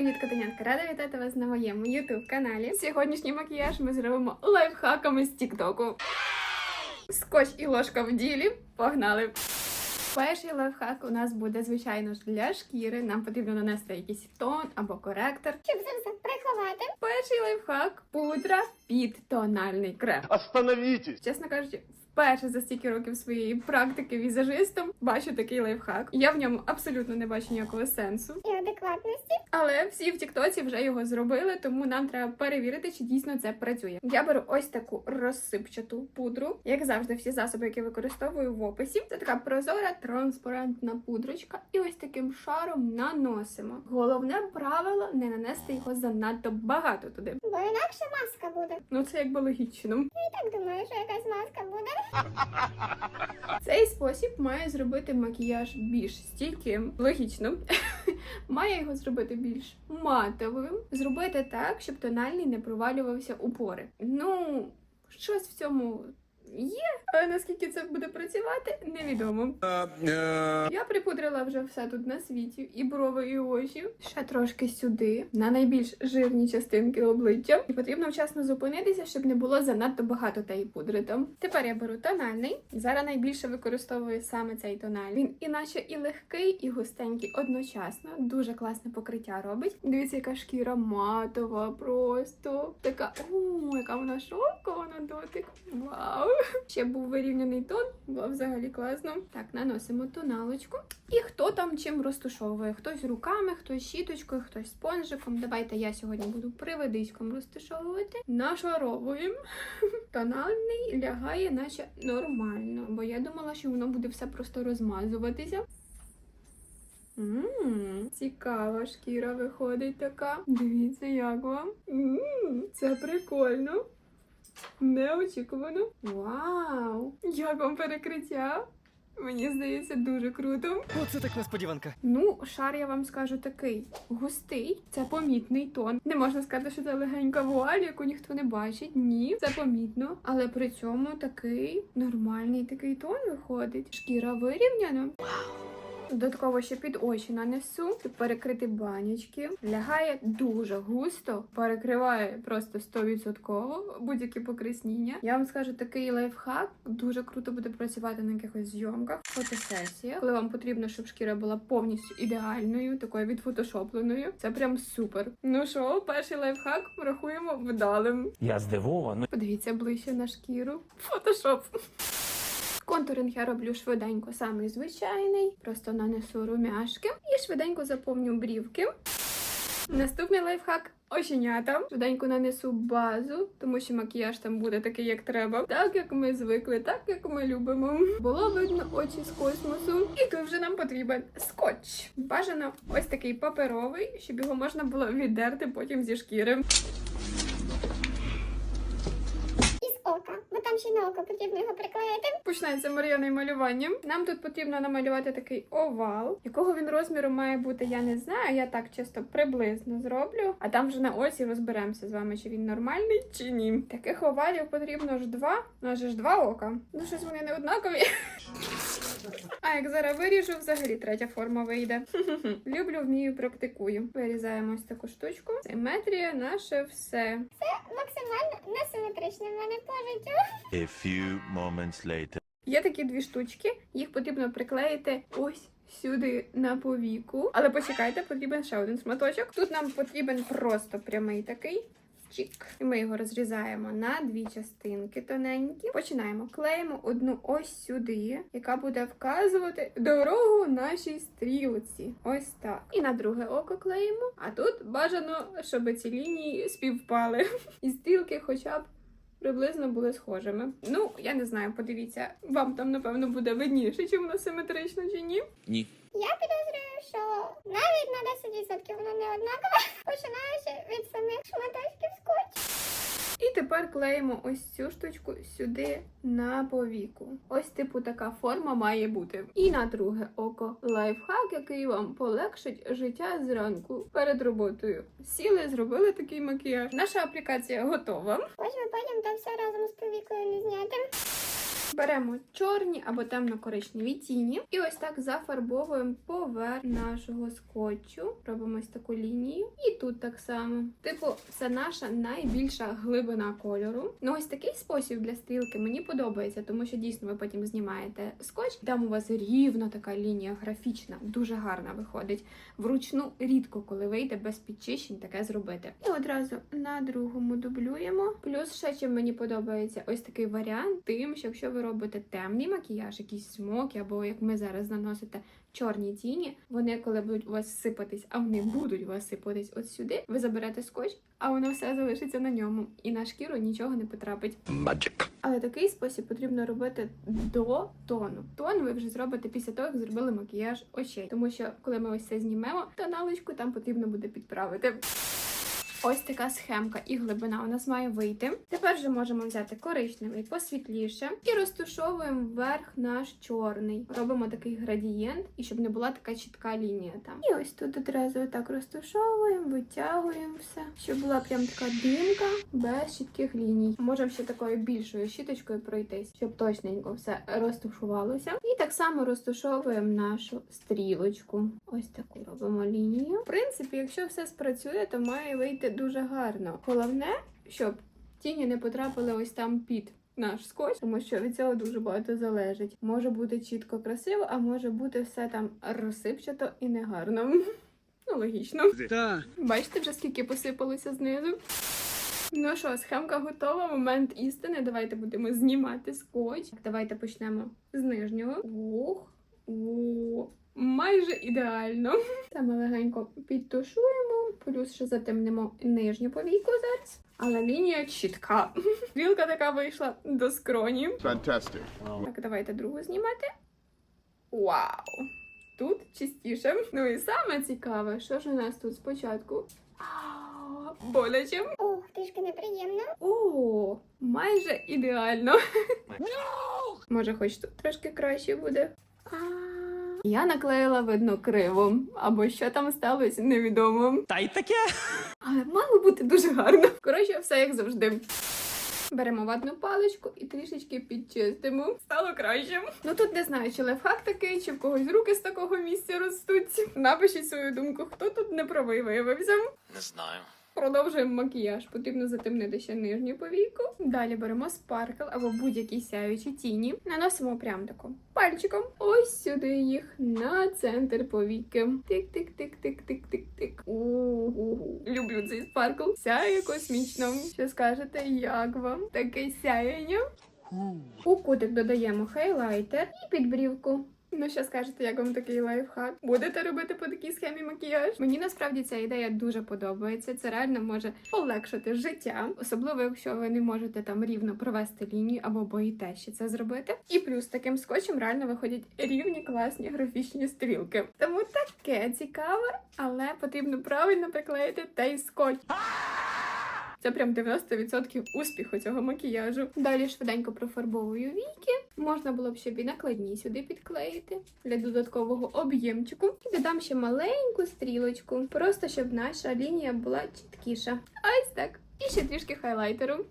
Привіт, Катенянка! Рада вітати вас на моєму YouTube каналі. Сьогоднішній макіяж ми зробимо лайфхаками з Тіктоку. Скотч і ложка в ділі. Погнали! Перший лайфхак у нас буде, звичайно ж, для шкіри. Нам потрібно нанести якийсь тон або коректор. щоб все приховати. Перший лайфхак пудра під тональний крем. Остановитесь! Чесно кажучи, вперше за стільки років своєї практики візажистом бачу такий лайфхак. Я в ньому абсолютно не бачу ніякого сенсу. І адекватності. Але всі в Тіктоці вже його зробили, тому нам треба перевірити, чи дійсно це працює. Я беру ось таку розсипчату пудру, як завжди, всі засоби, які використовую в описі. Це така прозора, транспарентна пудрочка, і ось таким шаром наносимо. Головне правило не нанести його занадто багато туди. Бо інакше маска буде. Ну це якби логічно. Я так думаю, що якась маска буде. Цей спосіб має зробити макіяж більш стійким, логічно. має його зробити більш матовим, зробити так, щоб тональний не провалювався у пори. Ну, щось в цьому є, але наскільки це буде працювати, невідомо. Я припудрила вже все тут на світі, і брови, і очі. Ще трошки сюди, на найбільш жирні частинки обличчя. І потрібно вчасно зупинитися, щоб не було занадто багато тієї пудри там. Тепер я беру тональний. Зараз найбільше використовую саме цей тональний. Він іначе і легкий, і густенький одночасно. Дуже класне покриття робить. Дивіться, яка шкіра матова, просто така, о, яка вона шовкова на дотик. Вау! Ще був вирівняний тон, було взагалі класно. Так, наносимо тоналочку. І хто там чим розташовує? Хтось руками, хтось щіточкою, хтось спонжиком. Давайте я сьогодні буду приведичком розташовувати. Нашаровуємо. Тональний лягає, наче нормально, бо я думала, що воно буде все просто розмазуватися. Ммм, цікава шкіра виходить така. Дивіться, як вам. Ммм, це прикольно. Неочікувано. Вау! Як вам перекриття? Мені здається, дуже круто. Оце так несподіванка. Ну, шар я вам скажу такий густий, це помітний тон. Не можна сказати, що це легенька вуаль, яку ніхто не бачить. Ні, це помітно. Але при цьому такий нормальний такий тон виходить. Шкіра вирівняна. Додатково ще під очі нанесу, щоб перекрити банячки. Лягає дуже густо, перекриває просто 100% будь-які покрисніння. Я вам скажу, такий лайфхак дуже круто буде працювати на якихось зйомках, фотосесіях, коли вам потрібно, щоб шкіра була повністю ідеальною, такою відфотошопленою. Це прям супер. Ну що, перший лайфхак рахуємо вдалим. Я здивований. Подивіться ближче на шкіру. Фотошоп. Контуринг я роблю швиденько, самий звичайний. Просто нанесу румяшки і швиденько заповню брівки. Наступний лайфхак оченята. Швиденько нанесу базу, тому що макіяж там буде такий, як треба. Так як ми звикли, так як ми любимо. Було видно очі з космосу. І тут вже нам потрібен скотч. Бажано ось такий паперовий, щоб його можна було віддерти потім зі шкіри. Із ока. Бо там ще й на потрібно його приклеїти. Починається Мар'яне малюванням. Нам тут потрібно намалювати такий овал. Якого він розміру має бути, я не знаю. Я так чисто приблизно зроблю. А там вже на осі розберемося з вами, чи він нормальний, чи ні. Таких овалів потрібно ж два. У нас же ж два ока. Ну щось вони не однакові. А як зараз виріжу, взагалі третя форма вийде. Люблю, вмію, практикую. Вирізаємо ось таку штучку. Симетрія наше все. Це максимально несиметрично в мене по життю. A few moments later. Є такі дві штучки, їх потрібно приклеїти ось сюди на повіку. Але почекайте, потрібен ще один шматочок. Тут нам потрібен просто прямий такий. Чік. І ми його розрізаємо на дві частинки тоненькі. Починаємо. Клеїмо одну ось сюди, яка буде вказувати дорогу нашій стрілці. Ось так. І на друге око клеїмо. А тут бажано, щоб ці лінії співпали. І стрілки хоча б приблизно були схожими. Ну, я не знаю, подивіться, вам там напевно буде видніше, чи воно симетрично, чи ні. Ні. Я підозрюю, що навіть на 10% воно не однакове, починаючи від самих шматочків тепер клеїмо ось цю штучку сюди на повіку. Ось типу така форма має бути. І на друге око лайфхак, який вам полегшить життя зранку перед роботою. Сіли, зробили такий макіяж. Наша аплікація готова. Ось ми потім то все разом з повікою не зняти. Беремо чорні або темно-коричневі тіні, і ось так зафарбовуємо поверх нашого скотчу. Робимо ось таку лінію, і тут так само. Типу, це наша найбільша глибина кольору. Ну, ось такий спосіб для стрілки мені подобається, тому що дійсно ви потім знімаєте скотч. Там у вас рівна така лінія графічна, дуже гарна виходить. Вручну рідко, коли вийде без підчищень, таке зробити. І одразу на другому дублюємо. Плюс ще чим мені подобається ось такий варіант, тим, що якщо ви робите темний макіяж, якісь смоки, або як ми зараз наносите чорні тіні, вони коли будуть у вас сипатись, а вони будуть у вас сипатись от сюди, ви заберете скотч, а воно все залишиться на ньому, і на шкіру нічого не потрапить. Magic. Але такий спосіб потрібно робити до тону. Тон ви вже зробите після того, як зробили макіяж очей. Тому що коли ми ось це знімемо, тоналочку там потрібно буде підправити. Ось така схемка і глибина у нас має вийти. Тепер вже можемо взяти коричневий посвітліше і розтушовуємо вверх наш чорний. Робимо такий градієнт, і щоб не була така чітка лінія там. І ось тут одразу так розтушовуємо, витягуємо все, щоб була прям така димка без чітких ліній. Можемо ще такою більшою щіточкою пройтись, щоб точненько все розтушувалося. І так само розтушовуємо нашу стрілочку. Ось таку робимо лінію. В принципі, якщо все спрацює, то має вийти дуже гарно. Головне, щоб тіні не потрапили ось там під. Наш скотч, тому що від цього дуже багато залежить. Може бути чітко красиво, а може бути все там розсипчато і негарно. Ну, логічно. Бачите вже скільки посипалося знизу. Ну що, схемка готова. Момент істини. Давайте будемо знімати скотч. Давайте почнемо з нижнього. Ух, о, майже ідеально. Саме легенько підтушуємо, плюс ще затемнимо нижню повійку зараз. Але лінія чітка. Стрілка така вийшла до скроні. Fantastic. Так, давайте другу знімати. Вау! Тут чистіше. Ну і саме цікаве, що ж у нас тут спочатку. Боляче. Ух, трішки неприємно. О, майже ідеально. Може, хоч тут трошки краще буде. А, Я наклеїла видно криво, або що там сталося, невідомо. Та й таке. Але мало бути дуже гарно. Коротше, все як завжди. Беремо ватну паличку і трішечки підчистимо. Стало краще. Ну тут не знаю, чи лайфхак такий, чи в когось руки з такого місця ростуть. Напишіть свою думку, хто тут не правий виявився. Не знаю. Продовжуємо макіяж. Потрібно затемнити ще нижню повійку. Далі беремо спаркл або будь-які сяючі тіні. Наносимо прям тако пальчиком. Ось сюди їх на центр повіки. Тик-тик-тик-тик-тик-тик-тик. У-у-у. Люблю цей спаркл. Сяє космічно. Що скажете, як вам таке сяєння? У кутик додаємо хайлайтер і підбрівку. Ну, що скажете, як вам такий лайфхак? Будете робити по такій схемі макіяж? Мені насправді ця ідея дуже подобається. Це реально може полегшити життя, особливо якщо ви не можете там рівно провести лінію або боїтеся це зробити. І плюс таким скотчем реально виходять рівні класні графічні стрілки. Тому таке цікаве, але потрібно правильно приклеїти той скотч. Це прям 90% успіху цього макіяжу. Далі швиденько профарбовую віки. Можна було б ще і накладні сюди підклеїти для додаткового об'ємчику. І додам ще маленьку стрілочку, просто щоб наша лінія була чіткіша. Ось так. І ще трішки хайлайтеру.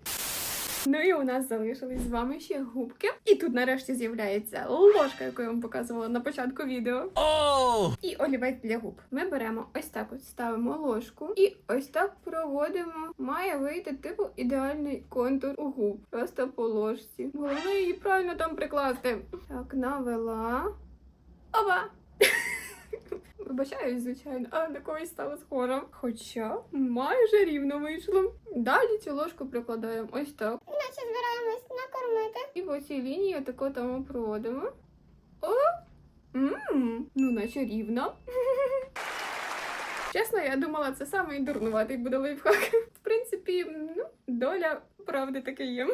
Ну і у нас залишились з вами ще губки. І тут нарешті з'являється ложка, яку я вам показувала на початку відео. Оу! І олівець для губ. Ми беремо ось так от ставимо ложку і ось так проводимо. Має вийти типу ідеальний контур у губ. Просто по ложці. Головне її правильно там прикласти. Так, навела. Опа! Вибачаюсь, звичайно, але на когось стало схоже. Хоча майже рівно вийшло. Далі цю ложку прикладаємо ось так. Наче збираємось накормити. І по цій лінії отако там проводимо. О! Ммм, ну наче рівно. Чесно, я думала, це самий дурнуватий буде лайфхак. В принципі, ну, доля правди таки є.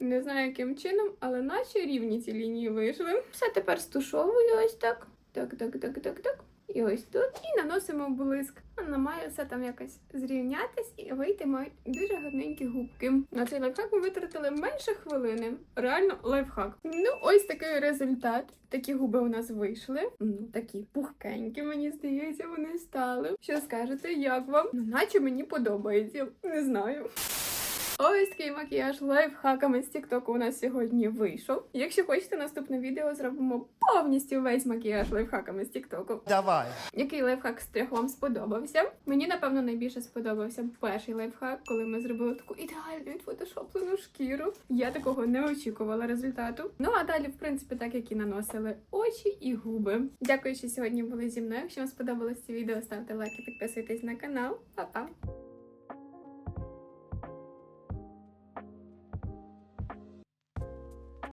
Не знаю, яким чином, але наче рівні ці лінії вийшли. Все тепер стушовую ось так. Так, так, так, так, так. І ось тут. І наносимо блиск. Вона має все там якось зрівнятись і вийти мають дуже гарненькі губки. На цей лайфхак ми витратили менше хвилини. Реально лайфхак. Ну, ось такий результат. Такі губи у нас вийшли. Ну, такі пухкенькі, мені здається, вони стали. Що скажете, як вам? Ну, наче мені подобається. Не знаю. Ось такий макіяж лайфхаками з Тіктоку у нас сьогодні вийшов. Якщо хочете, наступне відео зробимо повністю весь макіяж лайфхаками з Тіктоку. Давай. Який лайфхак з трьох вам сподобався? Мені напевно найбільше сподобався перший лайфхак, коли ми зробили таку ідеальну відфотошоплену шкіру. Я такого не очікувала результату. Ну а далі, в принципі, так як і наносили очі і губи. Дякую, що сьогодні були зі мною. Якщо вам сподобалось це відео, ставте лайк і підписуйтесь на канал. Па-па!